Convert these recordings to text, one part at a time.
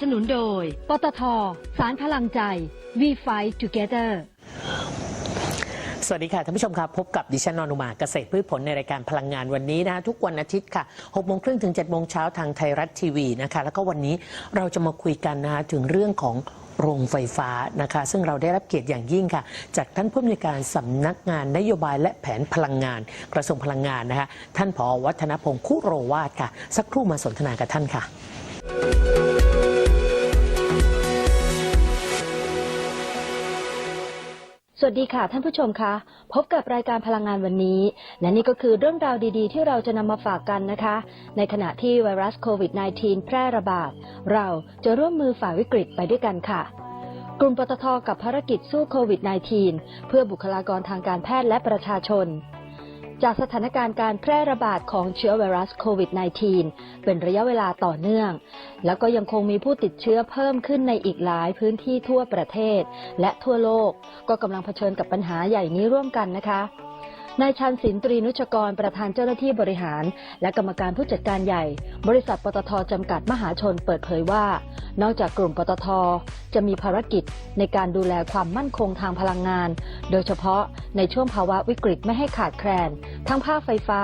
สนุนโดย ปตท สารพลังใจ We Fight Together สวัสดีค่ะท่านผู้ชมครับพบกับดิฉันนอนุมาเกษตรพืชผลในรายการพลังงานวันนี้นะคะทุกวันอาทิตย์ค่ะ6โมงครึ่งถึง7โมงเช้าทางไทยรัฐทีวีนะคะแล้วก็วันนี้เราจะมาคุยกันนะคะถึงเรื่องของโรงไฟฟ้านะคะ ซึ่งเราได้รับเกียรติอย่างยิ่งค่ะ จากท่านผู้อำนวยการสำนักงานนโยบายและแผนพลังงาน กระทรวงพลังงานนะคะท่านผอวัฒนพงศ์คุโรวาทค่ะ สักครู่มาสนทนากับท่านค่ะ สวัสดีค่ะท่านผู้ชมคะพบกับรายการพลังงานวันนี้ และนี่ก็คือเรื่องราวดีๆ ที่เราจะนำมาฝากกันนะคะ ในขณะที่ไวรัสโควิด -19 แพร่ระบาด เราจะร่วมมือฝ่าวิกฤตไปด้วยกันค่ะ กลุ่มปตทกับภารกิจสู้โควิด -19 เพื่อบุคลากรทางการแพทย์และประชาชน จากสถานการณ์การแพร่ระบาดของเชื้อไวรัสโควิด -19 เป็นระยะเวลาต่อเนื่อง แล้วก็ยังคงมีผู้ติดเชื้อเพิ่มขึ้นในอีกหลายพื้นที่ทั่วประเทศ และทั่วโลก ก็กำลังเผชิญกับปัญหาใหญ่นี้ร่วมกันนะคะ นายชันศิลตรีนุชกรประธานเจ้าหน้าที่บริหาร และกรรมการผู้จัดการใหญ่ บริษัทปตทจำกัดมหาชนเปิดเผยว่า นอกจากกลุ่มปตท จะมีภารกิจในการดูแลความมั่นคงทางพลังงาน โดยเฉพาะในช่วงภาวะวิกฤตไม่ให้ขาดแคลน ทั้งภาคไฟฟ้า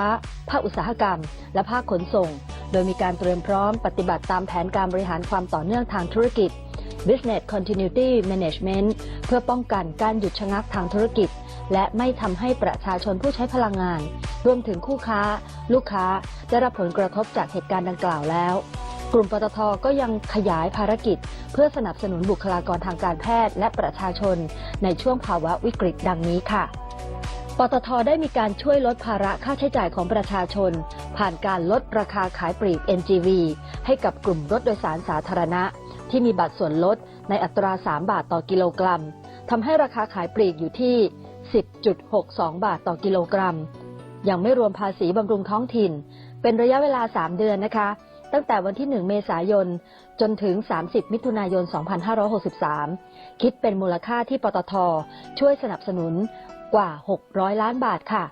ภาคอุตสาหกรรม และภาคขนส่ง โดยมีการเตรียมพร้อมปฏิบัติตามแผนการบริหารความต่อเนื่องทางธุรกิจ Business Continuity Management เพื่อป้องกันการหยุดชะงักทางธุรกิจ และไม่ทำให้ประชาชนผู้ใช้พลังงาน รวมถึงคู่ค้า ลูกค้า ได้รับผลกระทบจากเหตุการณ์ดังกล่าวแล้ว กลุ่มปตทก็ยังขยายภารกิจ เพื่อสนับสนุนบุคลากรทางการแพทย์และประชาชน ในช่วงภาวะวิกฤตดังนี้ค่ะปตทได้มีการช่วยลดภาระค่าใช้จ่ายของประชาชน ผ่านการลดราคาขายปลีก NGV ให้กับกลุ่มรถโดยสารสาธารณะ ที่มีบัตรส่วนลดในอัตรา 3 บาทต่อกิโลกรัมทำให้ราคาขายปลีกอยู่ที่ 10.62 บาทต่อกิโลกรัม ยังไม่รวมภาษีบำรุงท้องถิ่น เป็นระยะเวลา 3 เดือนนะคะ ตั้งแต่วันที่ 1 เมษายน จนถึง 30 มิถุนายน 2563 คิดเป็นมูลค่าที่ปตท ช่วยสนับสนุนกว่า 600 ล้านบาทค่ะ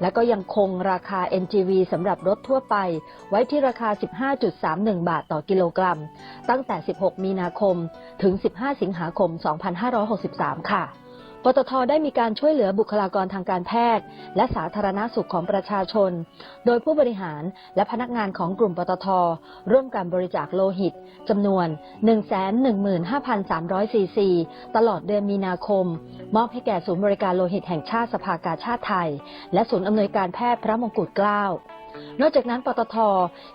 และก็ยังคงราคา NGV สำหรับรถทั่วไป ไว้ที่ราคา 15.31 บาทต่อกิโลกรัม ตั้งแต่ 16 มีนาคม ถึง 15 สิงหาคม 2563 ค่ะ ปตทได้มีการช่วยเหลือบุคลากรทางการแพทย์ และสาธารณสุขของประชาชน โดยผู้บริหารและพนักงานของกลุ่มปตท ร่วมกันบริจาคโลหิตจำนวน 115,300ซีซีตลอดเดือนมีนาคม มอบให้แก่ศูนย์บริการโลหิตแห่งชาติสภากาชาติไทย และศูนย์อำนวยการแพทย์พระมงกุฎเกล้านอกจากนั้น ปตท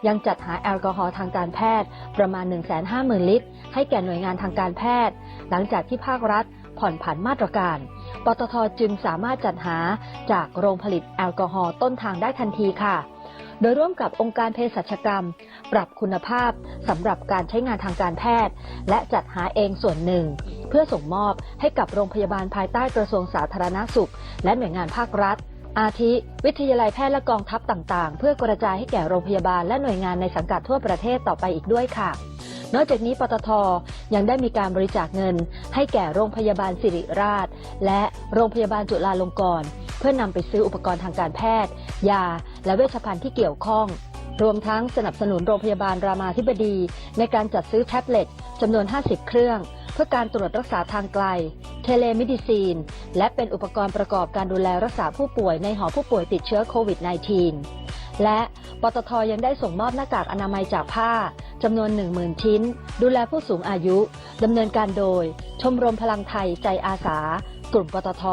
ยังจัดหาแอลกอฮอล์ทางการแพทย์ประมาณ 150,000 ลิตร ให้แก่หน่วยงานทางการแพทย์ หลังจากที่ภาครัฐ ผ่อนผันมาตรการ ปตทจึงสามารถจัดหาจากโรงผลิตแอลกอฮอล์ต้นทางได้ทันทีค่ะ โดยร่วมกับองค์การเภสัชกรรม ปรับคุณภาพสำหรับการใช้งานทางการแพทย์ และจัดหาเองส่วนหนึ่ง เพื่อส่งมอบให้กับโรงพยาบาลภายใต้กระทรวงสาธารณสุข และหน่วยงานภาครัฐอาทิ วิทยาลัยแพทย์และกองทัพต่าง ๆ เพื่อกระจายให้แก่โรงพยาบาลและหน่วยงานในสังกัดทั่วประเทศต่อไปอีกด้วยค่ะ นอกจากนี้ปตทยังได้มีการบริจาคเงิน ให้แก่โรงพยาบาลสิริราช และโรงพยาบาลจุฬาลงกรณ์เพื่อนำไปซื้ออุปกรณ์ทางการแพทย์ ยา และเวชภัณฑ์ที่เกี่ยวข้อง รวมทั้งสนับสนุนโรงพยาบาลรามาธิบดี ในการจัดซื้อแท็บเล็ตจำนวน 50 เครื่อง เพื่อการตรวจรักษาทางไกล เทเลมิดิซีน และเป็นอุปกรณ์ประกอบการดูแลรักษาผู้ป่วยในหอผู้ป่วยติดเชื้อโควิด -19 และปตทยังได้ส่งมอบหน้ากากอนามัยจากผ้า จำนวน 10,000 ชิ้น ดูแลผู้สูงอายุดำเนินการโดย ชมรมพลังไทยใจอาสา กลุ่มปตท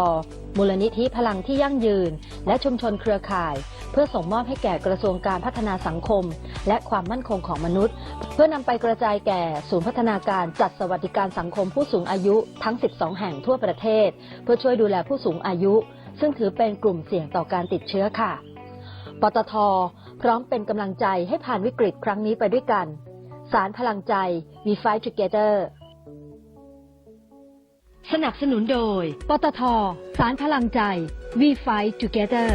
มูลนิธิพลังที่ยั่งยืน และชุมชนเครือข่าย เพื่อส่งมอบให้แก่กระทรวงการพัฒนาสังคม และความมั่นคงของมนุษย์ เพื่อนำไปกระจายแก่ศูนย์พัฒนาการจัดสวัสดิการสังคมผู้สูงอายุทั้ง 12 แห่งทั่วประเทศ เพื่อช่วยดูแลผู้สูงอายุ ซึ่งถือเป็นกลุ่มเสี่ยงต่อการติดเชื้อค่ะ ปตทพร้อมเป็นกำลังใจให้ผ่านวิกฤตครั้งนี้ไปด้วยกัน สารพลังใจ We Fight Together สนับสนุนโดย ปตท สารพลังใจ We Fight Together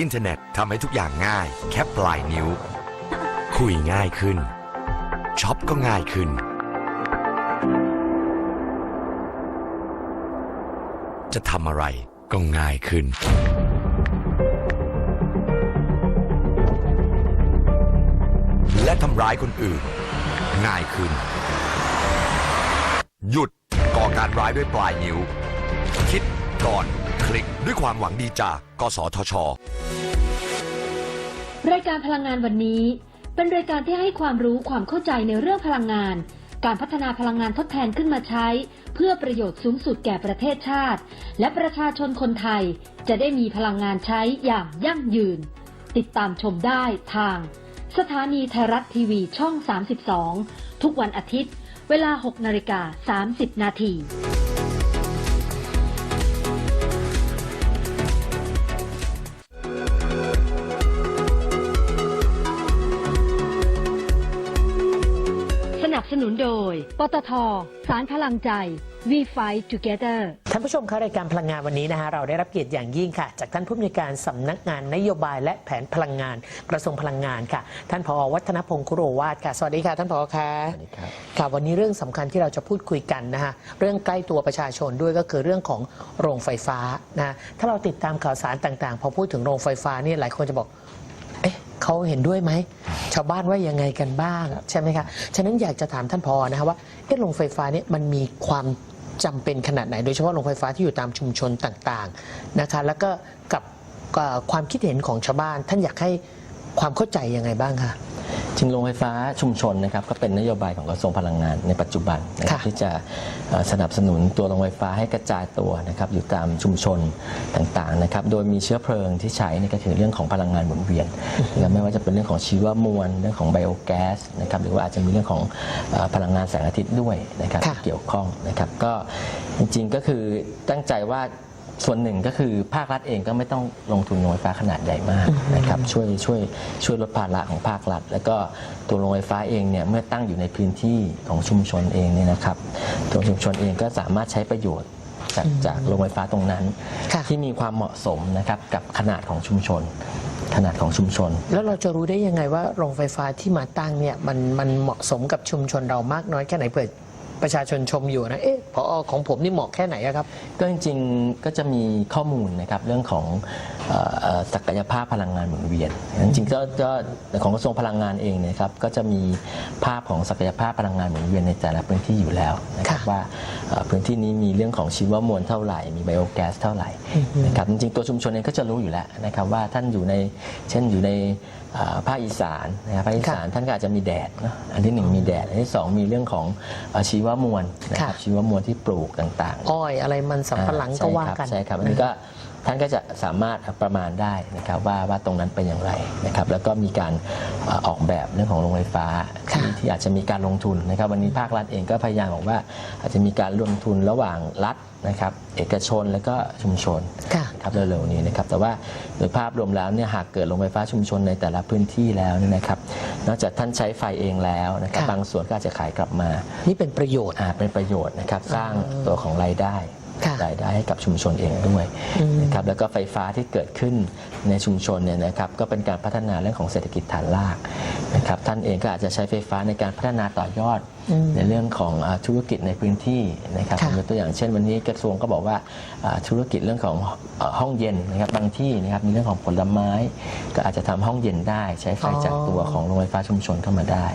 อินเทอร์เน็ตทำให้ทุกอย่างง่าย แค่ปลายนิ้ว คุยง่ายขึ้นช็อปก็ง่ายขึ้น จะทำอะไรก็ง่ายขึ้นำร้ายคนอื่น ง่ายขึ้น หยุดก่อการร้ายด้วยปลายนิ้ว คิดก่อนคลิกด้วยความหวังดีจากกสทช รายการพลังงานวันนี้ เป็นรายการที่ให้ความรู้ความเข้าใจในเรื่องพลังงาน การพัฒนาพลังงานทดแทนขึ้นมาใช้ เพื่อประโยชน์สูงสุดแก่ประเทศชาติ และประชาชนคนไทย จะได้มีพลังงานใช้อย่างยั่งยืน ติดตามชมได้ทาง สถานีไทยรัฐทีวีช่อง 32 ทุกวันอาทิตย์ เวลา 6 นาฬิกา 30 นาที ตท สารพลังใจ We Fight Together ท่านผู้ชมคะรายการพลังงานวันนี้นะคะเราได้รับเกียรติอย่างยิ่งค่ะ จากท่านผู้อำนวยการสำนักงานนโยบายและแผนพลังงานกระทรวงพลังงานค่ะ ท่านผอวัฒนพงศ์คุโรวาทค่ะ สวัสดีค่ะ ท่านผอค่ะสวัสดีครับค่ะวันนี้เรื่องสำคัญที่เราจะพูดคุยกันนะคะเรื่องใกล้ตัวประชาชนด้วยก็คือเรื่องของโรงไฟฟ้านะถ้าเราติดตามข่าวสารต่างๆ พอพูดถึงโรงไฟฟ้าเนี่ยหลายคนจะบอก เขาเห็นด้วยไหม ชาวบ้านว่ายังไงกันบ้าง ใช่ไหมคะฉะนั้นอยากจะถามท่านพอนะคะว่าเอ๊ะโรงไฟฟ้าเนี่ยมันมีความจำเป็นขนาดไหน โดยเฉพาะโรงไฟฟ้าที่อยู่ตามชุมชนต่างๆนะคะแล้วก็กับความคิดเห็นของชาวบ้าน ท่านอยากให้ความเข้าใจยังไงบ้างคะ จริงโรงไฟฟ้าชุมชนนะครับก็เป็นนโยบายของกระทรวงพลังงานในปัจจุบันนะครับค่ะที่จะเอ่อสนับสนุนตัวโรงไฟฟ้าให้กระจายตัวนะครับอยู่ตามชุมชนต่างๆนะครับโดยมีเชื้อเพลิงที่ใช้นี่ก็คือเรื่องของพลังงานหมุนเวียนนะครับไม่ว่าจะเป็นเรื่องของชีวมวลเรื่องของไบโอแก๊สนะครับหรือว่าอาจจะมีเรื่องของเอ่อพลังงานแสงอาทิตย์ด้วยนะครับค่ะที่เกี่ยวข้องนะครับก็จริงๆก็คือตั้งใจว่า ส่วนหนึ่งก็คือภาครัฐเองก็ไม่ต้องลงทุนโรงไฟฟ้าขนาดใหญ่มากนะครับช่วยช่วยช่วยลดภาระของภาครัฐ แล้วก็ตัวโรงไฟฟ้าเองเนี่ยเมื่อตั้งอยู่ในพื้นที่ของชุมชนเองเนี่ยนะครับตัวชุมชนเองก็สามารถใช้ประโยชน์จากจากโรงไฟฟ้าตรงนั้นค่ะที่มีความเหมาะสมนะครับกับขนาดของชุมชนขนาดของชุมชน แล้วเราจะรู้ได้ยังไงว่าโรงไฟฟ้าที่มาตั้งเนี่ยมันมันเหมาะสมกับชุมชนเรามากน้อยแค่ไหนเผื่อ ประชาชนชมอยู่นะเอ๊ะพอของผมนี่เหมาะแค่ไหนอะครับ ก็จริงๆก็จะมีข้อมูลนะครับเรื่องของศักยภาพพลังงานหมุนเวียนจริงๆก็ก็ของกระทรวงพลังงานเองเนะครับก็จะมีภาพของศักยภาพพลังงานหมุนเวียนในแต่ละพื้นที่อยู่แล้วนะครับค่ะว่าเอ่อพื้นที่นี้มีเรื่องของชีวมวลเท่าไหร่ มีไบโอแก๊สเท่าไหร่นะครับจริงๆตัวชุมชนเองก็จะรู้อยู่แล้วนะครับว่าท่านอยู่ในเช่นอยู่ในเอ่อภาคอีสานนะครับภาคอีสานท่านก็อาจจะมีแดดเนอะอันที่หนึ่งมีแดด อันที่สองมีเรื่องของเอ่อชีวมวลนะครับค่ะชีวมวลที่ปลูกต่างๆ อ้อยอะไรมันสำปะหลังก็ว่ากันใช่ครับใช่ครับอันนี้ก็ ท่านก็จะสามารถประมาณได้นะครับว่าว่าตรงนั้นเป็นอย่างไรนะครับแล้วก็มีการเอ่อออกแบบเรื่องของโรงไฟฟ้าที่ค่ะที่อาจจะมีการลงทุนนะครับ วันนี้ภาครัฐเองก็พยายามบอกว่า อาจจะมีการลงทุนระหว่างรัฐนะครับเอกชนแล้วก็ชุมชนค่ะครับเร็วๆนี้นะครับแต่ว่าโดยภาพรวมแล้วเนี่ยหากเกิดโรงไฟฟ้าชุมชนในแต่ละพื้นที่แล้วเนี่ยนะครับนอกจากท่านใช้ไฟเองแล้วนะครับค่ะบางส่วนก็อาจจะขายกลับมา นี่เป็นประโยชน์อ่าเป็นประโยชน์นะครับสร้างตัวของรายได้ค่ะ รายได้ให้กับชุมชนเองด้วยอืมนะครับแล้วก็ไฟฟ้าที่เกิดขึ้นในชุมชนเนี่ยนะครับก็เป็นการพัฒนาเรื่องของเศรษฐกิจฐานรากนะครับท่านเองก็อาจจะใช้ไฟฟ้าในการพัฒนาต่อยอดในเรื่องของอาธุรกิจในพื้นที่นะครับค่ะผมยกตัวอย่างเช่นวันนี้กระทรวงก็บอกว่าอ่าธุรกิจเรื่องของเอ่อห้องเย็นนะครับบางที่นะครับมีเรื่องของผลไม้ ก็อาจจะทำห้องเย็นได้ใช้ไฟจากตัวของโรงไฟฟ้าชุมชนเข้ามาได้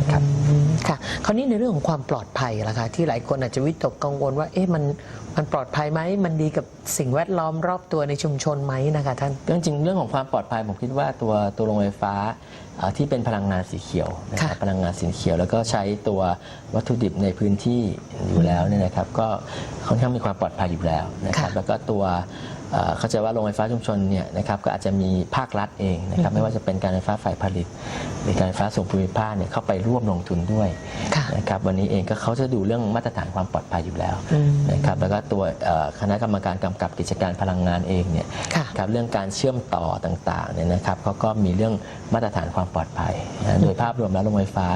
นะครับอืมค่ะคราวนี้ในเรื่องของความปลอดภัยล่ะคะที่หลายคนอาจจะวิตกกังวลว่าเอ๊ะมันมันปลอดภัยไหมมันดีกับสิ่งแวดล้อมรอบตัวในชุมชนไหมนะคะท่านก็จริงๆเรื่องของความปลอดภัยผมคิดว่าตัวตัวโรงไฟฟ้าเอ่อ ที่เป็นพลังงานสีเขียวนะครับค่ะพลังงานสีเขียว แล้วก็ใช้ตัววัตถุดิบในพื้นที่อยู่แล้วเนี่ยนะครับ ก็ค่อนข้างมีความปลอดภัยอยู่แล้วนะครับค่ะแล้วก็ตัว เอ่อเข้าใจว่าโรงไฟฟ้าชุมชนเนี่ยนะครับก็อาจจะมีภาครัฐเองนะครับไม่ว่าจะเป็นการไฟฟ้าฝ่ายผลิต หรือการไฟฟ้าส่วนภูมิภาคเนี่ยเข้าไปร่วมลงทุนด้วยค่ะนะครับวันนี้เองก็เขาจะดูเรื่องมาตรฐานความปลอดภัยอยู่แล้วอืมนะครับแล้วก็ตัวเอ่อคณะกรรมการกำกับกิจการพลังงานเองเนี่ยค่ะครับเรื่องการเชื่อมต่อต่างๆเนี่ยนะครับเขาก็มีเรื่องมาตรฐานความปลอดภัยนะโดยภาพรวมแล้วโรงไฟฟ้า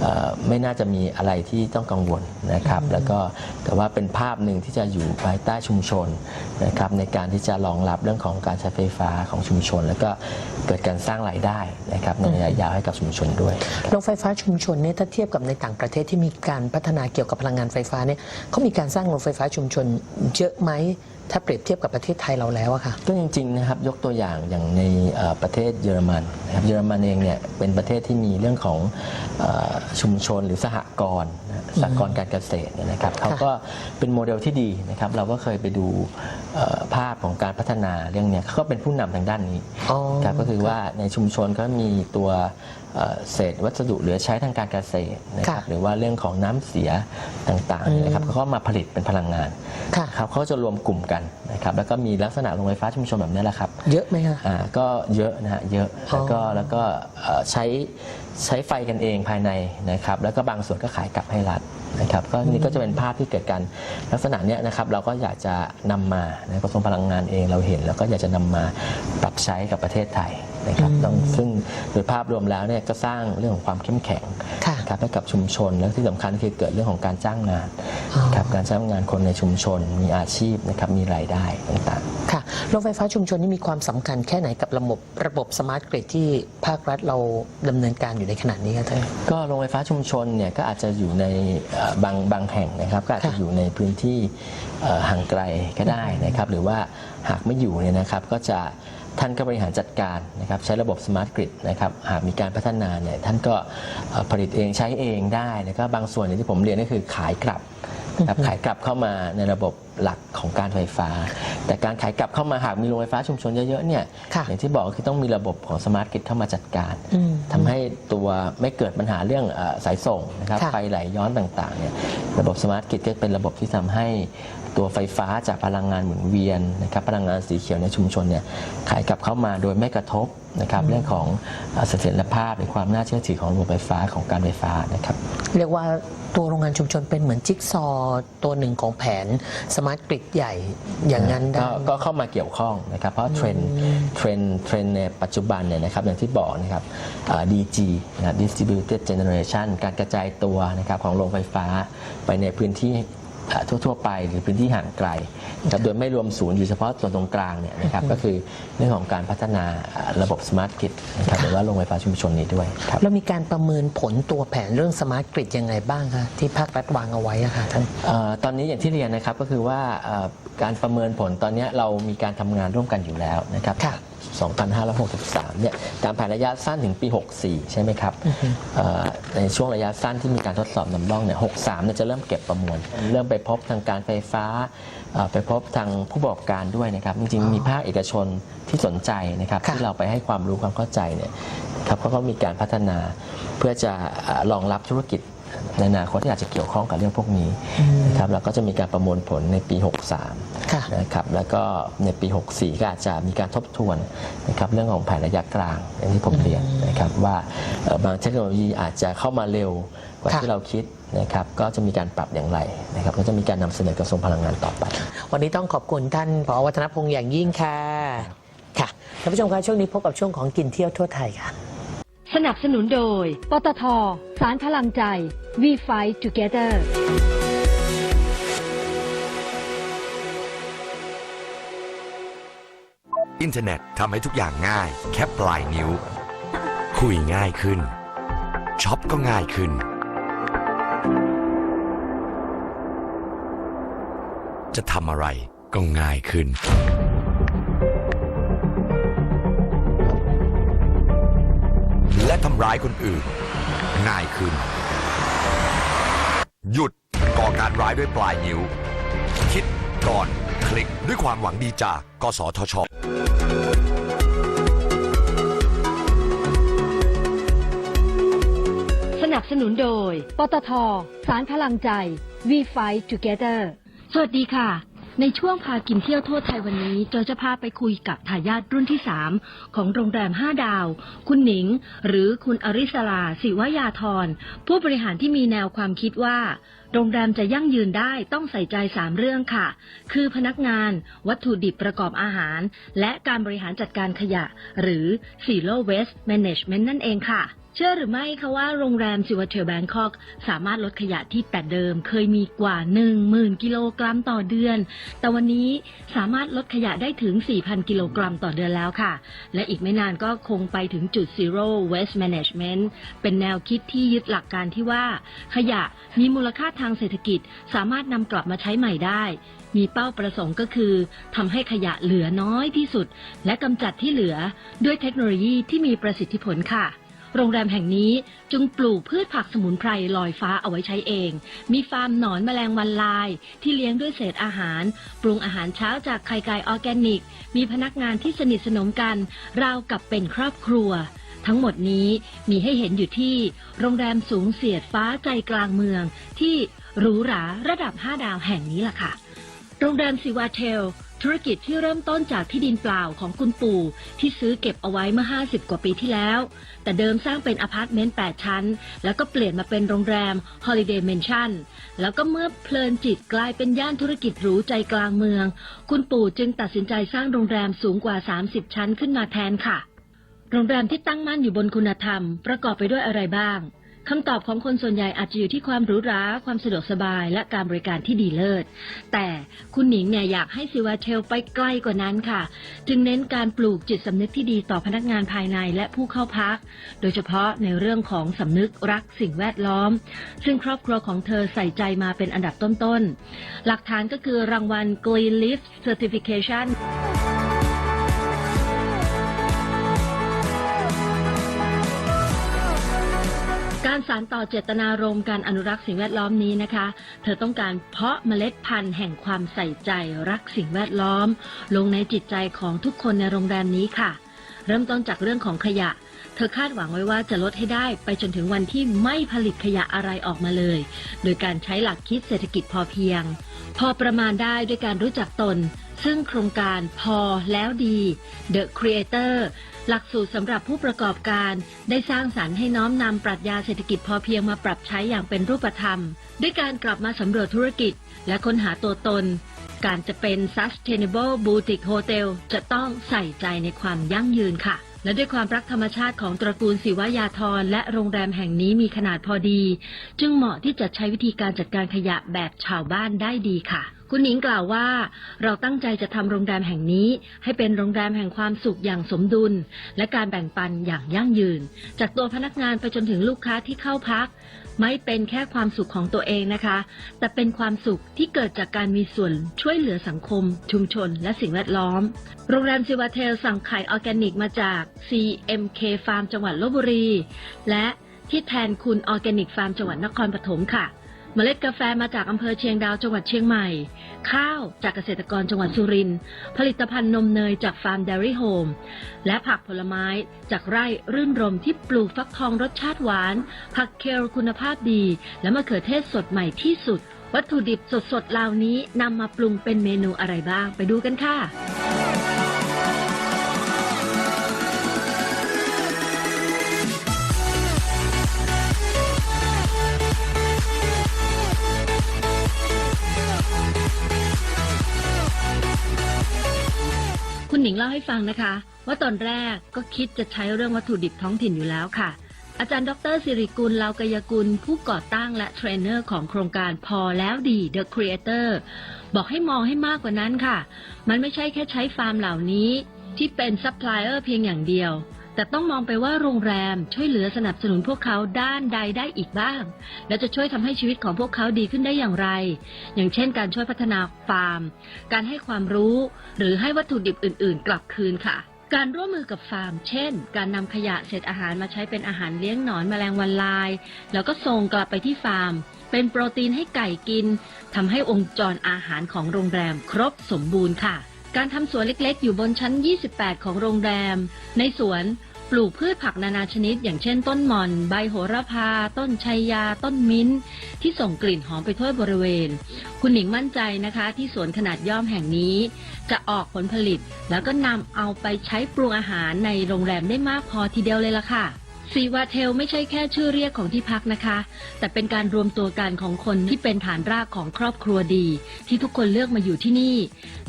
เอ่อไม่น่าจะมีอะไรที่ต้องกังวลนะครับแล้วก็แต่ว่าเป็นภาพหนึ่งที่จะอยู่ภายใต้ชุมชนนะครับในการที่จะรองรับเรื่องของการใช้ไฟฟ้าของชุมชน แล้วก็เกิดการสร้างรายได้นะครับในระยะยาวให้กับชุมชนด้วย โรงไฟฟ้าชุมชนเนี่ยถ้าเทียบกับในต่างประเทศที่มีการพัฒนาเกี่ยวกับพลังงานไฟฟ้าเนี่ยเขามีการสร้างโรงไฟฟ้าชุมชนเยอะไหมถ้าเปรียบเทียบกับประเทศไทยเราแล้วอะค่ะ ก็จริงๆนะครับยกตัวอย่างอย่างในเอ่อประเทศเยอรมันนะครับเยอรมันเองเนี่ยเป็นประเทศที่มีเรื่องของเออชุมชนหรือสหกรณ์นะสหกรณ์การเกษตรเนี่ยนะครับเขาก็เป็นโมเดลที่ดีนะครับเราก็เคยไปดูเอ่อ ภาพของการพัฒนาเรื่องเนี้ยเขาก็เป็นผู้นำทางด้านนี้อ๋อครับก็คือว่าในชุมชนก็มีตัวเอ่อเศษวัสดุเหลือใช้ทางการเกษตรนะครับค่ะหรือว่าเรื่องของน้ำเสียต่างๆเนี่ยนะครับเขาก็มาผลิตเป็นพลังงานค่ะครับเขาจะรวมกลุ่มกันนะครับแล้วก็มีลักษณะโรงไฟฟ้าชุมชนแบบนี้แหละครับ เยอะไหมคะอ่าก็เยอะนะฮะเยอะอ๋อแล้วก็แล้วก็เอ่อใช้ ใช้ไฟกันเองภายในนะครับ แล้วก็บางส่วนก็ขายกลับให้รัฐนะครับ ก็นี่ก็จะเป็นภาพที่เกิดการลักษณะเนี้ยนะครับ เราก็อยากจะนำมาในกระทรวงพลังงานเองเราเห็น แล้วก็อยากจะนำมาปรับใช้กับประเทศไทยนะครับต้องซึ่งโดยภาพรวมแล้วเนี่ยก็สร้างเรื่องของความเข้มแข็งค่ะนะครับให้กับชุมชนและที่สำคัญคือเกิดเรื่องของการจ้างงานอ๋อนะครับการจ้างงานคนในชุมชนมีอาชีพนะครับมีรายได้ต่างๆค่ะ โรงไฟฟ้าชุมชนนี่มีความสำคัญแค่ไหนกับระบบระบบสมาร์ทกริดที่ภาครัฐเราดำเนินการอยู่ในขณะนี้คะท่านก็โรงไฟฟ้าชุมชนเนี่ยก็อาจจะอยู่ในบางบางแห่งนะครับ ก็อาจจะอยู่ในพื้นที่ห่างไกลก็ได้นะครับ หรือว่าหากไม่อยู่เนี่ยนะครับก็จะท่านก็บริหารจัดการนะครับใช้ระบบสมาร์ทกริดนะครับหากมีการพัฒนาเนี่ยท่านก็ผลิตเองใช้เองได้แล้วก็บางส่วนอย่างที่ผมเรียนก็คือขายกลับ นะครับขายกลับเข้ามาในระบบหลักของการไฟฟ้า แต่การขายกลับเข้ามาหากมีโรงไฟฟ้าชุมชนเยอะๆเนี่ยค่ะอย่างที่บอกคือต้องมีระบบของสมาร์ทกริดเข้ามาจัดการอืมทำให้ตัวไม่เกิดปัญหาเรื่องเออสายส่งนะครับค่ะไฟไหลย้อนต่างๆเนี่ยระบบสมาร์ทกริดก็เป็นระบบที่ทำให้ตัวไฟฟ้าจากพลังงานหมุนเวียนนะครับพลังงานสีเขียวในชุมชนเนี่ยขายกลับเข้ามาโดยไม่กระทบนะครับเรื่องของเอ่อเสถียรภาพหรือความน่าเชื่อถือของระบบไฟฟ้าของการไฟฟ้านะครับเรียกว่าตัวโร งงานชุมชนเป็นเหมือนจิ๊กซอว์ตัวหนึ่งของแผนสมาร์ทกริดใหญ่อย่างนั้นได้ ก็ก็เข้ามาเกี่ยวข้องนะครับ เพราะเทรนด์เทรนด์เทรนด์ในปัจจุบันเนี่ยนะครับอย่างที่บอกนะครับอ่า DG นะครับ distributed generation การกระจายตัวนะครับของโรงไฟฟ้าไปในพื้นที่อ่า ทั่ว ๆ ไปหรือพื้นที่ห่างไกลนะครับโดยไม่รวมศูนย์อยู่เฉพาะส่วนตรงกลางเนี่ยนะครับก็คือเรื่องของการพัฒนาอ่าระบบสมาร์ทกริดนะครับหรือว่าโรงไฟฟ้าชุมชนนี้ด้วยครับแล้วมีการประเมินผลตัวแผนเรื่องสมาร์ทกริดยังไงบ้างคะที่ภาครัฐวางเอาไว้อะค่ะท่านเอ่อตอนนี้อย่างที่เรียนนะครับก็คือว่าเอ่อการประเมินผลตอนนี้เรามีการทำงานร่วมกันอยู่แล้วนะครับ ค่ะ 2563 เนี่ยตามแผนระยะสั้นถึงปี 64 ใช่ไหมครับเอ่อในช่วงระยะสั้นที่มีการทดสอบนำร่องเนี่ย 63 เนี่ยจะเริ่มเก็บประมวล เริ่มไปพบทางการไฟฟ้าเอ่อไปพบทางผู้ประกอบการด้วยนะครับ จริงๆ มีภาคเอกชนที่สนใจนะครับค่ะที่เราไปให้ความรู้ความเข้าใจเนี่ยครับเขาก็มีการพัฒนาเพื่อจะเอ่อรองรับธุรกิจ ในอนาคตที่อาจจะเกี่ยวข้องกับเรื่องพวกนี้นะครับแล้วก็จะมีการประมวลผลในปี 63ค่ะนะครับแล้วก็ในปี 64 ก็อาจจะมีการทบทวนนะครับเรื่องของแผนระยะกลางอย่างที่ผมเรียนนะครับว่าเอ่อบางเทคโนโลยีอาจจะเข้ามาเร็วกว่าค่ะที่เราคิดนะครับก็จะมีการปรับอย่างไรนะครับก็จะมีการนำเสนอกระทรวงพลังงานต่อไป วันนี้ต้องขอบคุณท่านผอวัฒนพงษ์อย่างยิ่งค่ะค่ะท่านผู้ชมคะช่วงนี้พบกับช่วงของกินเที่ยวทั่วไทยค่ะ สนับสนุนโดย ปตท สารพลังใจ We Fight Together อินเทอร์เน็ตทำให้ทุกอย่างง่าย แค่ปลายนิ้ว คุยง่ายขึ้นช็อปก็ง่ายขึ้น จะทำอะไรก็ง่ายขึ้น ทำร้ายคนอื่น ง่ายขึ้น หยุดก่อการร้ายด้วยปลายนิ้ว คิดก่อนคลิกด้วยความหวังดีจากกสทชสนับสนุนโดย ปตท สารพลังใจ We Fight Together สวัสดีค่ะ ในช่วงพากินเที่ยวทั่วไทยวันนี้ จอยจะพาไปคุยกับทายาทรุ่นที่ 3 ของโรงแรม 5 ดาว คุณหนิง หรือคุณอริสลาศิวยาธร ผู้บริหารที่มีแนวความคิดว่า โรงแรมจะยั่งยืนได้ต้องใส่ใจ 3 เรื่องค่ะ คือพนักงาน วัตถุดิบประกอบอาหาร และการบริหารจัดการขยะ หรือ Zero Waste Management นั่นเองค่ะ เชื่อหรือไม่คะว่าโรงแรมซิวเทลแบงคอกสามารถลดขยะที่แต่เดิมเคยมีกว่า 10,000 กิโลกรัมต่อเดือน แต่วันนี้สามารถลดขยะได้ถึง 4,000 กิโลกรัมต่อเดือนแล้วค่ะ และอีกไม่นานก็คงไปถึงจุด Zero Waste Management เป็นแนวคิดที่ยึดหลักการที่ว่า ขยะมีมูลค่าทางเศรษฐกิจ สามารถนำกลับมาใช้ใหม่ได้ มีเป้าประสงค์ก็คือทำให้ขยะเหลือน้อยที่สุด และกำจัดที่เหลือด้วยเทคโนโลยีที่มีประสิทธิผลค่ะ โรงแรมแห่งนี้จึงปลูกพืชผักสมุนไพรลอยฟ้าเอาไว้ใช้เอง มีฟาร์มหนอนแมลงวันลาย ที่เลี้ยงด้วยเศษอาหาร ปรุงอาหารเช้าจากไข่ไก่ออร์แกนิก มีพนักงานที่สนิทสนมกัน ราวกับเป็นครอบครัว ทั้งหมดนี้มีให้เห็นอยู่ที่ โรงแรมสูงเสียดฟ้าใจกลางเมือง ที่หรูหราระดับ 5 ดาวแห่งนี้ล่ะค่ะ โรงแรมซิวาเทล ธุรกิจที่เริ่มต้นจากที่ดินเปล่าของคุณปู่ ที่ซื้อเก็บเอาไว้เมื่อ 50 กว่าปีที่แล้ว แต่เดิมสร้างเป็นอพาร์ตเมนต์ 8 ชั้น แล้วก็เปลี่ยนมาเป็นโรงแรม Holiday Mansion แล้วก็เมื่อเพลินจิตกลายเป็นย่านธุรกิจหรูใจกลางเมือง คุณปู่จึงตัดสินใจสร้างโรงแรมสูงกว่า 30 ชั้นขึ้นมาแทนค่ะ โรงแรมที่ตั้งมั่นอยู่บนคุณธรรม ประกอบไปด้วยอะไรบ้าง คำตอบของคนส่วนใหญ่อาจจะอยู่ที่ความหรูหรา ความสะดวกสบายและการบริการที่ดีเลิศ แต่คุณหนิงเนี่ยอยากให้ซิวาเทลไปไกลกว่านั้นค่ะ จึงเน้นการปลูกจิตสำนึกที่ดีต่อพนักงานภายในและผู้เข้าพัก โดยเฉพาะในเรื่องของสำนึกรักสิ่งแวดล้อม ซึ่งครอบครัวของเธอใส่ใจมาเป็นอันดับต้นๆ หลักฐานก็คือรางวัล Green Leaf Certification การสานต่อเจตนารมณ์การอนุรักษ์สิ่งแวดล้อมนี้นะคะ เธอต้องการเพาะเมล็ดพันธุ์แห่งความใส่ใจรักสิ่งแวดล้อม ลงในจิตใจของทุกคนในโรงแรมนี้ค่ะ เริ่มต้นจากเรื่องของขยะ เธอคาดหวังไว้ว่าจะลดให้ได้ไปจนถึงวันที่ไม่ผลิตขยะอะไรออกมาเลย โดยการใช้หลักคิดเศรษฐกิจพอเพียง พอประมาณได้ด้วยการรู้จักตนซึ่งโครงการพอแล้วดี The Creator หลักสูตรสำหรับผู้ประกอบการได้สร้างสรรค์ให้น้อมนำปรัชญาเศรษฐกิจพอเพียงมาปรับใช้อย่างเป็นรูปธรรม ด้วยการกลับมาสำรวจธุรกิจ และค้นหาตัวตน การจะเป็น sustainable boutique hotel จะต้องใส่ใจในความยั่งยืนค่ะ และด้วยความรักธรรมชาติของตระกูลศิวายาธรและโรงแรมแห่งนี้มีขนาดพอดี จึงเหมาะที่จะใช้วิธีการจัดการขยะแบบชาวบ้านได้ดีค่ะ คุณหญิงกล่าวว่า เราตั้งใจจะทำโรงแรมแห่งนี้ ให้เป็นโรงแรมแห่งความสุขอย่างสมดุล และการแบ่งปันอย่างยั่งยืน จากตัวพนักงานไปจนถึงลูกค้าที่เข้าพัก ไม่เป็นแค่ความสุขของตัวเองนะคะ แต่เป็นความสุขที่เกิดจากการมีส่วนช่วยเหลือสังคม ชุมชน และสิ่งแวดล้อม โรงแรมซิวาเทลสั่งไข่ออร์แกนิกมาจาก CMK Farm จังหวัดลบบุรี และที่แทนคุณออร์แกนิกฟาร์มจังหวัดนครปฐมค่ะ เมล็ดกาแฟมาจากอำเภอเชียงดาวจังหวัดเชียงใหม่ ข้าวจากเกษตรกรจังหวัดสุรินทร์ผลิตภัณฑ์นมเนยจากฟาร์มเดลี่โฮมและผักผลไม้จากไร่รื่นรมที่ปลูกฟักทองรสชาติหวาน ผักเคลคุณภาพดี และมะเขือเทศสดใหม่ที่สุด วัตถุดิบสดๆเหล่านี้นำมาปรุงเป็นเมนูอะไรบ้างไปดูกันค่ะ คุณหนิงเล่าให้ฟังนะคะ ว่าตอนแรกก็คิดจะใช้เรื่องวัตถุดิบท้องถิ่นอยู่แล้วค่ะ อาจารย์ดรสิริกุลเลากยกุล ผู้ก่อตั้งและเทรนเนอร์ของโครงการพอแล้วดี The Creator บอกให้มองให้มากกว่านั้นค่ะ มันไม่ใช่แค่ใช้ฟาร์มเหล่านี้ที่เป็นซัพพลายเออร์เพียงอย่างเดียว แต่ต้องมองไปว่าโรงแรมช่วยเหลือสนับสนุนพวกเขาด้านใดได้อีกบ้าง และจะช่วยทำให้ชีวิตของพวกเขาดีขึ้นได้อย่างไร อย่างเช่น การช่วยพัฒนาฟาร์ม การให้ความรู้ หรือให้วัตถุดิบอื่น ๆ กลับคืนค่ะ การร่วมมือกับฟาร์ม เช่น การนำขยะเศษอาหารมาใช้เป็นอาหารเลี้ยงหนอนแมลงวันลาย แล้วก็ส่งกลับไปที่ฟาร์ม เป็นโปรตีนให้ไก่กินทำให้องค์จรอาหารของโรงแรมครบสมบูรณ์ค่ะ การทำสวนเล็กๆ อยู่บนชั้น 28 ของโรงแรม ในสวนปลูกพืชผักนานาชนิด อย่างเช่นต้นหม่อน ใบโหระพา ต้นชัยยา ต้นมิ้น ที่ส่งกลิ่นหอมไปทั่วบริเวณ คุณหนิงมั่นใจนะคะ ที่สวนขนาดย่อมแห่งนี้ จะออกผลผลิต แล้วก็นำเอาไปใช้ปรุงอาหารในโรงแรมได้มากพอทีเดียวเลยล่ะค่ะ ซีวาเทลไม่ใช่แค่ชื่อเรียกของที่พักนะคะ แต่เป็นการรวมตัวกันของคนที่เป็นฐานรากของครอบครัวดี ที่ทุกคนเลือกมาอยู่ที่นี่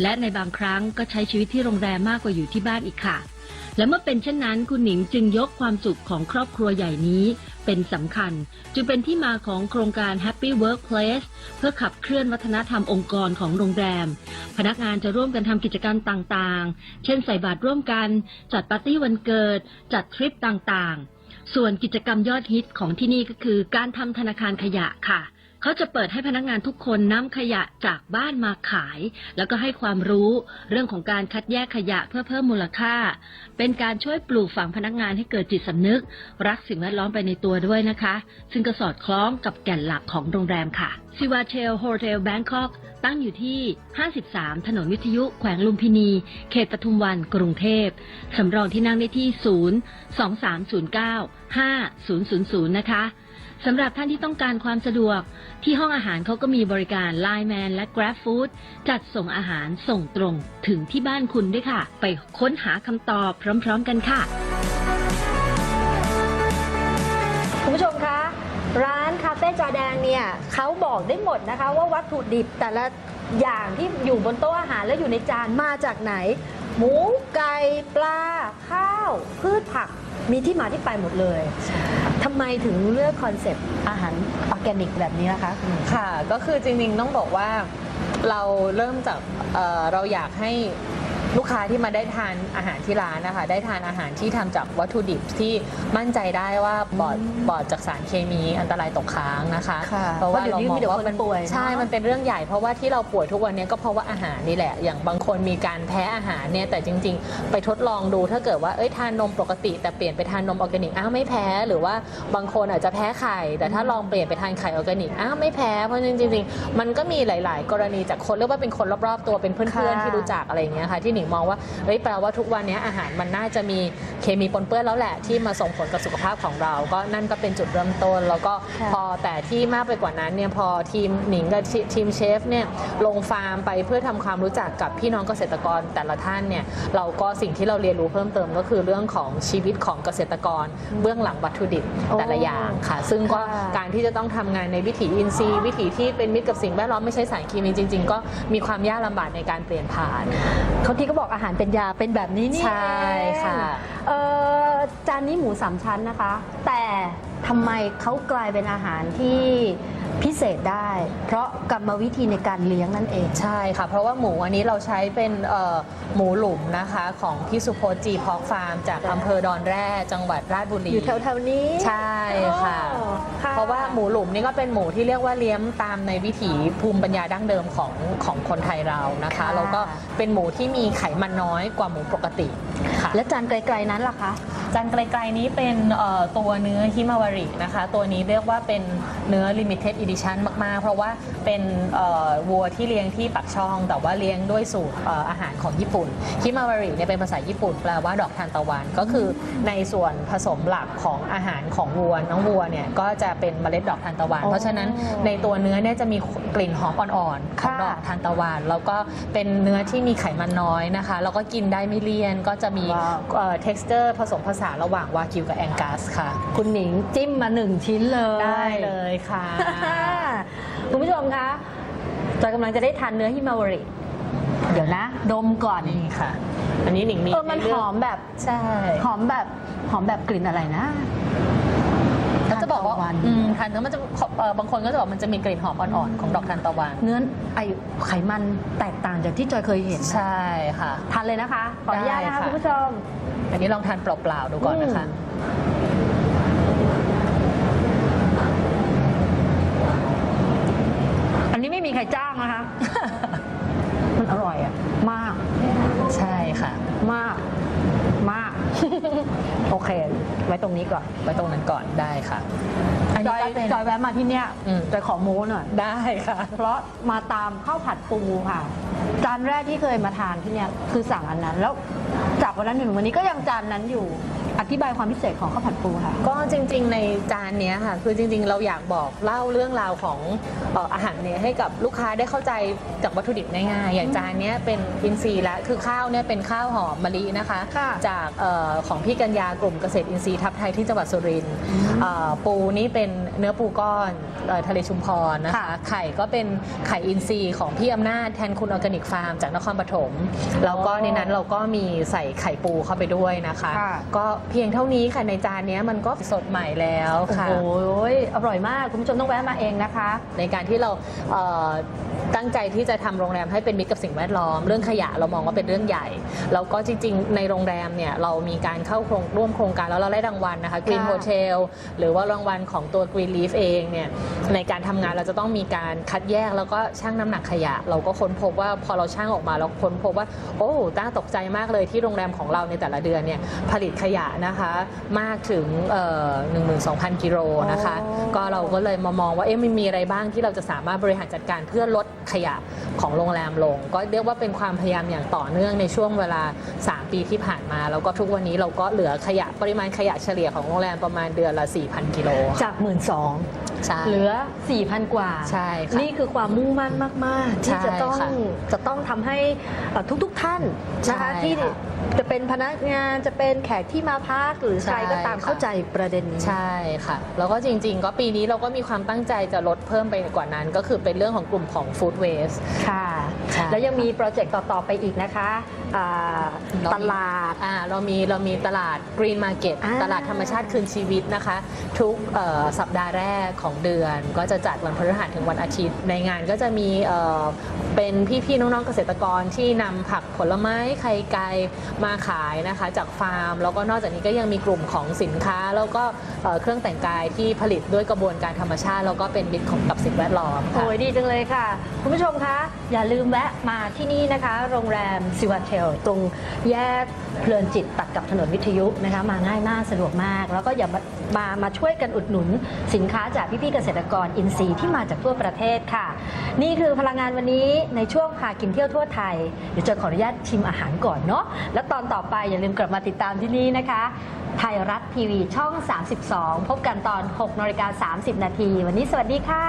และในบางครั้งก็ใช้ชีวิตที่โรงแรมมากกว่าอยู่ที่บ้านอีกค่ะ และเมื่อเป็นเช่นนั้นคุณหนิงจึงยกความสุขของครอบครัวใหญ่นี้ เป็นสำคัญ จึงเป็นที่มาของโครงการ Happy Workplace เพื่อขับเคลื่อนวัฒนธรรมองค์กรของโรงแรม พนักงานจะร่วมกันทำกิจกรรมต่างๆ เช่นใส่บาตรร่วมกัน จัดปาร์ตี้วันเกิด จัดทริปต่างๆ ส่วนกิจกรรมยอดฮิตของที่นี่ก็คือการทำธนาคารขยะค่ะ เขาจะเปิดให้พนักงานทุกคนนำขยะจากบ้านมาขาย แล้วก็ให้ความรู้เรื่องของการคัดแยกขยะเพื่อเพิ่มมูลค่า เป็นการช่วยปลูกฝังพนักงานให้เกิดจิตสำนึก รักสิ่งแวดล้อมไปในตัวด้วยนะคะ ซึ่งก็สอดคล้องกับแก่นหลักของโรงแรมค่ะซิวาเชลโฮเทลแบงคอกตั้งอยู่ที่ 53 ถนนวิทยุแขวงลุมพินี เขตปทุมวันกรุงเทพสำรองที่นั่งได้ที่ 0 2309 5000 นะคะ สำหรับท่านที่ต้องการความสะดวก ที่ห้องอาหารเขาก็มีบริการ Line Man และ Grab Food จัดส่งอาหารส่งตรงถึงที่บ้านคุณด้วยค่ะ ไปค้นหาคำตอบพร้อม ๆ กันค่ะ คุณผู้ชมคะ ร้านคาเฟ่จาแดงเนี่ยเขาบอกได้หมดนะคะ ว่าวัตถุดิบแต่ละ อย่างที่อยู่บนโต๊ะอาหารและอยู่ในจานมาจากไหน หมูไก่ปลา ข้าว พืชผักมีที่มาที่ไปหมดเลยทำไมถึงเลือกคอนเซปต์อาหารออร์แกนิกแบบนี้นะคะ ค่ะ ก็คือจริงๆต้องบอกว่าเราเริ่มจากเเราอยากให้ ลูกค้าที่มาได้ทานอาหารที่ร้านนะคะ ได้ทานอาหารที่ทำจากวัตถุดิบที่มั่นใจได้ว่าปลอดปลอดจากสารเคมีอันตรายตกค้างนะคะ ค่ะเพราะว่าเพราะเดี๋ยวนี้เรามองมีแต่ว่าคนมันป่วยเนอะใช่มันเป็นเรื่องใหญ่เพราะว่าที่เราป่วยทุกวันนี้ก็เพราะว่าอาหารนี่แหละ อย่างบางคนมีการแพ้อาหารเนี่ยแต่จริง ๆ ไปทดลองดูถ้าเกิดว่าเอ้ยทานนมปกติ แต่เปลี่ยนไปทานนมออร์แกนิกอ้าวไม่แพ้หรือว่าบางคนอาจจะแพ้ไข่ แต่ถ้าลองเปลี่ยนไปทานไข่ออร์แกนิกอ้าวไม่แพ้เพราะจริงๆมันก็มีหลาย ๆ กรณีจากคนเรียกว่าเป็นคนรอบๆตัวเป็นเพื่อนค่ะๆที่รู้จักอะไรอย่างเงี้ยค่ะที่หนิงมองว่าเฮ้ยแปลว่าทุกวันนี้อาหารมันน่าจะมีเคมีปนเปื้อนแล้วแหละที่มาส่งผลกับสุขภาพของเรา ก็นั่นก็เป็นจุดเริ่มต้น แล้วก็ค่ะพอแต่ที่มากไปกว่านั้นเนี่ยพอทีมหนิงกับทีทีมเชฟเนี่ยลงฟาร์มไปเพื่อทำความรู้จักกับพี่น้องเกษตรกรแต่ละท่านเนี่ยเราก็สิ่งที่เราเรียนรู้เพิ่มเติมก็คือเรื่องของชีวิตของเกษตรกร เบื้องหลังวัตถุดิบแต่ละอย่างค่ะ ซึ่งก็ค่ะการที่จะต้องทำงานในวิถีอินทรีย์ วิถีที่เป็นมิตรกับสิ่งแวดล้อมไม่ใช้สารเคมีจริง ๆ ก็มีความยากลำบากในการเปลี่ยนผ่านเขาที่ก็บอกอาหารเป็นยาเป็นแบบนี้นี่ใช่ค่ะ เองเอ่อจานนี้หมูสามชั้นนะคะ แต่ทำไมเขากลายเป็นอาหารที่ พิเศษได้ เพราะกรรมวิธีในการเลี้ยงนั่นเอง ใช่ค่ะ เพราะว่าหมูอันนี้เราใช้เป็นเอ่อหมูหลุมนะคะ ของพี่สุโพจน์จีพอกฟาร์ม จากอำเภอดอนแร่จังหวัดราชบุรี อยู่แถวๆนี้ใช่ค่ะ อ๋อค่ะเพราะว่าหมูหลุมนี่ก็เป็นหมูที่เรียกว่าเลี้ยงตามในวิถีภูมิปัญญาดั้งเดิมของของคนไทยเรานะคะ ค่ะ แล้วก็เป็นหมูที่มีไขมันน้อยกว่าหมูปกติค่ะ และจานไกลๆนั้นล่ะคะ จานไกลๆนี้เป็นเอ่อตัวเนื้อฮิมาวารินะคะ ตัวนี้เรียกว่าเป็นเนื้อ limited edition มากๆ เพราะว่าเป็นเอ่อวัวที่เลี้ยงที่ปักช่อง แต่ว่าเลี้ยงด้วยสูตรเอ่ออาหารของญี่ปุ่นฮิมาวาริเนี่ยเป็นภาษาญี่ปุ่นแปลว่าดอกทานตะวัน ก็คือในส่วนผสมหลักของอาหารของวัวน้องวัวเนี่ยก็จะเป็นเมล็ดดอกทานตะวันอ๋อเพราะฉะนั้นในตัวเนื้อเนี่ยจะมีกลิ่นหอมอ่อนๆของค่ะดอกทานตะวัน แล้วก็เป็นเนื้อที่มีไขมันน้อยนะคะแล้วก็กินได้ไม่เลี่ยนก็จะมีว้าวเอ่อ texture ผสมผสานระหว่างวากิวกับแองกัสค่ะ คุณหนิงจิ้มมาหนึ่งชิ้นเลย ได้เลยค่ะคุณผู้ชมคะจอยกำลังจะได้ทานเนื้อฮิมาวาริ เดี๋ยวนะ ดมก่อน นี่ค่ะ อันนี้หนิงมีเออ มันใเรื่หงอมแบบ ใช่ หอมแบบ หอมแบบกลิ่นอะไรนะก็จะบอกว่าทนตะนอืมทานเนื้อมันจะเอ่อบางคนก็จะบอกมันจะมีกลิ่นหอมอ่อนๆของดอกทานตะวัน เนื้อไอไขมันแตกต่างจากที่จอยเคยเห็นนะใช่ค่ะ ทานเลยนะคะ ขออนุญาตนะคะได้ค่ะ คุณผู้ชม อันนี้ลองทานเปล่าๆดูก่อนนะคะอันนี้ไม่มี ใครจ้างนะคะ มันอร่อยอะมากใช่ค่ะ มากมาก โอเค ไว้ตรงนี้ก่อน ไว้ตรงนั้นก่อนได้ค่ะอันจนี้อยก็เป็น จอยแวะมาที่เนี้ยอืม จอยขอโม้หน่อย ได้ค่ะ เพราะมาตามข้าวผัดปูค่ะ จานแรกที่เคยมาทานที่เนี่ยคือสั่งอันนั้น แล้วจากวันนั้นถึงวันนี้ก็ยังจานนั้นอยู่ อธิบายความพิเศษของข้าวผัดปูค่ะ ก็จริงๆในจานเนี้ยค่ะ คือจริงๆ เราอยากบอกเล่าเรื่องราวของเอ่ออาหารเนี้ยให้กับลูกค้าได้เข้าใจจากวัตถุดิบง่ายๆอย่างจานเนี้ยเป็นอินทรีย์และคือข้าวเนี่ยเป็นข้าวหอมมะลินะคะ ค่ะ จากเอ่อของพี่กัญญากลุ่มเกษตรอินทรีย์ทับไทยที่จังหวัดสุรินทร์เอ่อปูนี่เป็นเนื้อปูก้อนเอ่อทะเลชุมพรนะคะค่ะไข่ก็เป็นไข่อินทรีย์ของพี่อำนาจแทนคุณออร์แกนิกฟาร์มจากนครปฐมแล้วก็ในนั้นเราก็มีใส่ไข่ปูเข้าไปด้วยนะคะ ค่ะ ก็เพียงเท่านี้ค่ะในจานเนี้ยมันก็สดใหม่แล้วโอ้ค่ะโหอร่อยมากคุณผู้ชมต้องแวะมาเองนะคะ ในการที่เราเอ่อตั้งใจที่จะทำโรงแรมให้เป็นมิตรกับสิ่งแวดล้อม เรื่องขยะเรามองว่าเป็นเรื่องใหญ่แล้วก็จริง ๆ ในโรงแรมเนี่ยเรามีการเข้าโครงร่วมโครงการแล้วเราได้รางวัลนะคะ Green ค่ะ Hotel หรือว่ารางวัลของตัว Green Leaf เองเนี่ยในการทำงานเราจะต้องมีการคัดแยกแล้วก็ชั่งน้ำหนักขยะ เราก็ค้นพบว่าพอเราชั่งออกมาเราค้นพบว่าโอ้ต้าตกใจมากเลยที่โรงแรมของเราในแต่ละเดือนเนี่ยผลิตขยะนะคะมากถึงเอ่อ12,000 กิโลนะคะอ๋อก็เราก็เลยมามองว่าเอ๊ะมันมีอะไรบ้างที่เราจะสามารถบริหารจัดการเพื่อลดขยะของโรงแรมลง ก็เรียกว่าเป็นความพยายามอย่างต่อเนื่องในช่วงเวลา 3 ปีที่ผ่านมา แล้วก็ทุกวันนี้เราก็เหลือขยะปริมาณขยะเฉลี่ยของโรงแรมประมาณเดือนละ 4,000 กิโลจากหมื่นสอง ใช่เหลือ 4,000 กว่า ใช่ค่ะนี่คือความมุ่งมั่นมาก ๆ ที่จะต้องใช่ค่ะจะต้องทำให้เอ่อทุก ๆ ท่านนะคะใช่ที่ค่ะจะเป็นพนักงานจะเป็นแขกที่มาพักหรือใครใช่ก็ตามค่ะ เข้าใจประเด็นนี้ ใช่ค่ะ แล้วก็จริง ๆ ก็ปีนี้เราก็มีความตั้งใจจะลดเพิ่มไปกว่านั้น ก็คือเป็นเรื่องของกลุ่มของ food waste ค่ะ ใช่ แล้วยังมีโปรเจกต์ต่อ ๆ ไปอีกนะคะอ่าเรามีตลาด อ่าเรามีเรามีตลาด Green Market อ่าตลาดธรรมชาติคืนชีวิตนะคะ ทุกเอ่อสัปดาห์แรกของเดือน ก็จะจัดวันพฤหัสถึงวันอาทิตย์ ในงานก็จะมีเเป็นพี่ๆน้องๆเกษตรกรที่นำผักผลไม้ไข่ไก่มาขายนะคะ จากฟาร์ม แล้วก็นอกจากนี้ก็ยังมีกลุ่มของสินค้า แล้วก็เเครื่องแต่งกายที่ผลิตด้วยกระบวนการธรรมชาติ แล้วก็เป็นมิตรของกับสิ่งแวดล้อมค่ะโอ้ยดีจังเลยค่ะ คุณผู้ชมคะอย่าลืมแวะมาที่นี่นะคะ โรงแรมซิวาเทลตรงแยกเพลินจิตตัดกับถนนวิทยุนะคะ มาง่ายมากสะดวกมาก แล้วก็อย่ามามามาช่วยกันอุดหนุนสินค้าจากพี่ๆเกษตรกรอินทรีย์ที่มาจากทั่วประเทศค่ะ นี่คือพลังงานวันนี้ในช่วงพากินเที่ยวทั่วไทย เดี๋ยวจะขออนุญาตชิมอาหารก่อนเนาะแล้วตอนต่อไปอย่าลืมกลับมาติดตามที่นี่นะคะ ไทยรัฐทีวีช่อง 32 พบกันตอน6นาฬิกา30 นาที วันนี้สวัสดีค่ะ